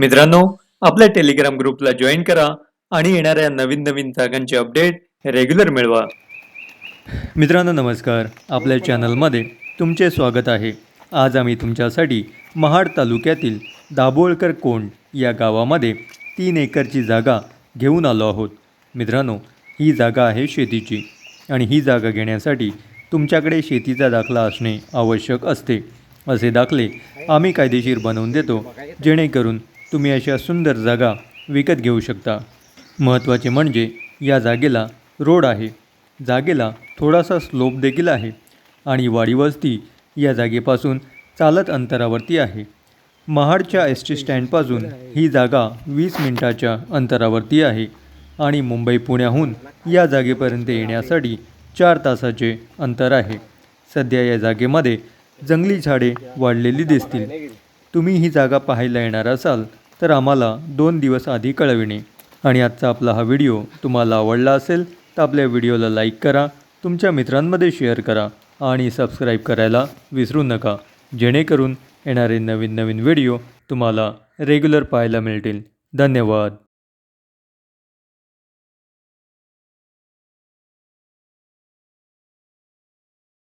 मित्रांनो आपल्या टेलिग्राम ग्रुपला जॉईन करा आणि येणाऱ्या नवीन नवीन जागांचे अपडेट रेग्युलर मिळवा. मित्रांनो नमस्कार. आपल्या चॅनलमध्ये तुमचे स्वागत आहे. आज आम्ही तुमच्यासाठी महाड तालुक्यातील दाभोळकर कोंड या गावामध्ये तीन एकरची जागा घेऊन आलो आहोत. मित्रांनो ही जागा आहे शेतीची आणि ही जागा घेण्यासाठी तुमच्याकडे शेतीचा दाखला असणे आवश्यक असते. असे दाखले आम्ही कायदेशीर बनवून देतो जेणेकरून तुम्ही अशा सुंदर जागा विकत घेऊ शकता. महत्त्वाचे म्हणजे या जागेला रोड आहे. जागेला थोडासा स्लोप देखील आहे आणि वाडी वस्ती या जागेपासून चालत अंतरावरती आहे. महाडच्या एस टी स्टँडपासून ही जागा वीस मिनिटाच्या अंतरावरती आहे आणि मुंबई पुण्याहून या जागेपर्यंत येण्यासाठी चार तासाचे अंतर आहे. सध्या या जागेमध्ये जंगली झाडे वाढलेली दिसतील. तुम्ही ही जागा पाहायला येणार असाल तर आम्हाला दोन दिवस आधी कळविणे. आणि आजचा आपला हा व्हिडिओ तुम्हाला आवडला असेल तर आपल्या व्हिडिओला लाईक करा तुमच्या मित्रांमध्ये शेअर करा आणि सबस्क्राईब करायला विसरू नका. जेणेकरून येणारे नवीन नवीन व्हिडिओ तुम्हाला रेग्युलर पाहायला मिळतील. धन्यवाद.